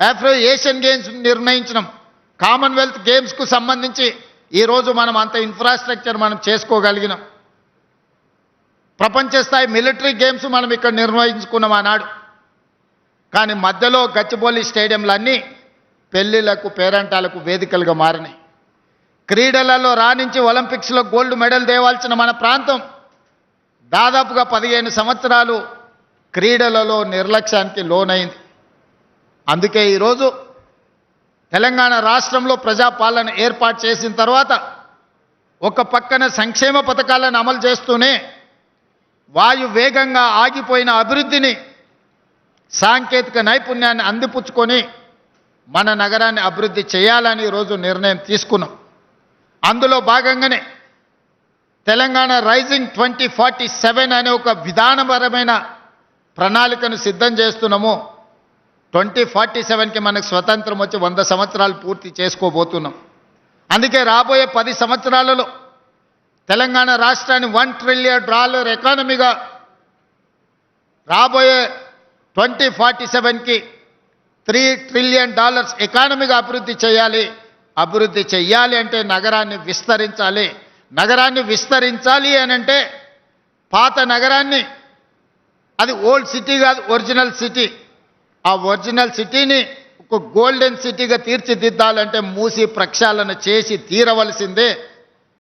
Afro Asian games నిర్ణయించినాం. Commonwealth గేమ్స్కు సంబంధించి ఈరోజు మనం అంత ఇన్ఫ్రాస్ట్రక్చర్ మనం చేసుకోగలిగినాం. ప్రపంచ స్థాయి మిలిటరీ గేమ్స్ మనం ఇక్కడ నిర్వహించుకున్నాం ఆనాడు. కానీ మధ్యలో గచ్చిబౌలి స్టేడియంలన్నీ పెళ్ళిళ్ళకు పేరంటాలకు వేదికలుగా మారినాయి. క్రీడలలో రాణించి ఒలింపిక్స్లో గోల్డ్ మెడల్ తేవాల్సిన మన ప్రాంతం దాదాపుగా పదిహేను సంవత్సరాలు క్రీడలలో నిర్లక్ష్యానికి లోనైంది. అందుకే ఈరోజు తెలంగాణ రాష్ట్రంలో ప్రజాపాలన ఏర్పాటు చేసిన తర్వాత ఒక పక్కన సంక్షేమ పథకాలను అమలు చేస్తూనే వాయు వేగంగా ఆగిపోయిన అభివృద్ధిని సాంకేతిక నైపుణ్యాన్ని అందిపుచ్చుకొని మన నగరాన్ని అభివృద్ధి చేయాలని ఈరోజు నిర్ణయం తీసుకున్నాం. అందులో భాగంగానే Telangana rising twenty forty seven అనే ఒక విధానపరమైన ప్రణాళికను సిద్ధం చేస్తున్నాము. ట్వంటీ ఫార్టీ సెవెన్కి మనకు స్వతంత్రం వచ్చి వంద సంవత్సరాలు పూర్తి చేసుకోబోతున్నాం. అందుకే రాబోయే పది సంవత్సరాలలో తెలంగాణ రాష్ట్రాన్ని వన్ ట్రిలియన్ డాలర్ ఎకానమీగా రాబోయే ట్వంటీ ఫార్టీ సెవెన్కి త్రీ ట్రిలియన్ డాలర్స్ ఎకానమీగా అభివృద్ధి చేయాలి. అభివృద్ధి చెయ్యాలి అంటే నగరాన్ని విస్తరించాలి. నగరాన్ని విస్తరించాలి అని అంటే పాత నగరాన్ని అది ఓల్డ్ సిటీ కాదు ఒరిజినల్ సిటీ. ఆ ఒరిజినల్ సిటీని ఒక గోల్డెన్ సిటీగా తీర్చిదిద్దాలంటే మూసి ప్రక్షాళన చేసి తీరవలసిందే.